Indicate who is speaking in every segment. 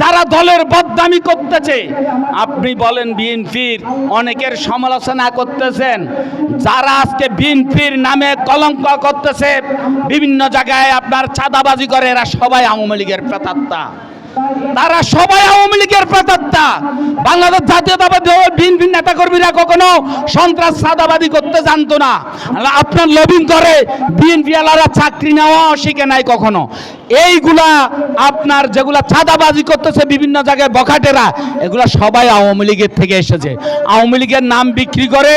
Speaker 1: যারা দলের বদনামি করতেছে। আপনি বলেন বিএনপির, অনেকের সমালোচনা করতেছেন। যারা আজকে বিএনপির নামে কলঙ্ক করতেছে, বিভিন্ন জায়গায় আপনার চাঁদাবাজি করে এরা সবাই আওয়ামী লীগের প্রেতাত্মা। তারা সবাই আওয়ামী লীগের প্রেতাত্মা বাংলাদেশ জাতীয়তাবাদী ভিন ভিন নেতা কর্মীরা কখনো সন্ত্রাস সাদাবাদী করতে জানতো না। আপনার লবিং করে, বিএনপি আলারা চাকরি নেওয়া শিখে নাই কখনো। এইগুলা আপনার যেগুলা চাঁদাবাজি করতেছে বিভিন্ন জায়গায় বখাটেরা, এগুলা সবাই আওয়ামী লীগের থেকে এসেছে। আওয়ামী লীগের নাম বিক্রি করে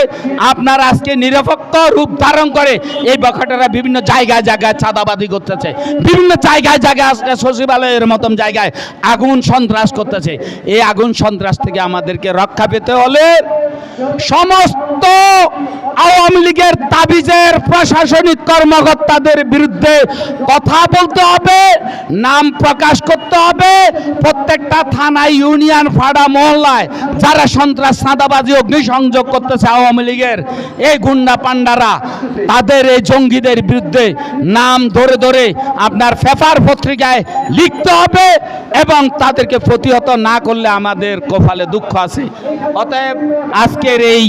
Speaker 1: আপনার আজকে নিরপেক্ষ রূপ ধারণ করে এই বখাটেরা বিভিন্ন জায়গায় জায়গায় চাঁদাবাজি করতেছে। বিভিন্ন জায়গায় জায়গায় আজকে সচিবালয়ের মতন জায়গায় আগুন সন্ত্রাস করতেছে। এই আগুন সন্ত্রাস থেকে আমাদেরকে রক্ষা পেতে হলে সমস্ত আওয়ামী লীগের তাবিজের প্রশাসনিক কর্মকর্তাদের বিরুদ্ধে কথা বলতে হবে, নাম প্রকাশ করতে হবে। প্রত্যেকটা থানায় ইউনিয়ন, ফাড়া, মহল্লায় যারা সন্ত্রাস সাদাবাজি অগ্নিসংযোগ করতেছে আওয়ামী লীগের, এই গুন্ডা পান্ডারা তাদের এই জঙ্গিদের বিরুদ্ধে নাম ধরে ধরে আপনার পেপার পত্রিকায় লিখতে হবে এবং তাদেরকে প্রতিহত না করলে আমাদের কপালে দুঃখ আছে। অতএব আজকের এই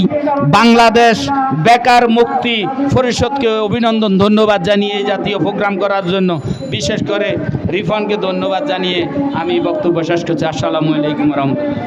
Speaker 1: বাংলাদেশ বেকার মুক্তি পরিষদকে অভিনন্দন, ধন্যবাদ জানিয়ে জাতীয় প্রোগ্রাম করার জন্য। বিশেষ করে রিফানকে ধন্যবাদ জানিয়ে আমি বক্তব্য শেষ করছি। আসসালামু আলাইকুম রহমতুল্লাহ।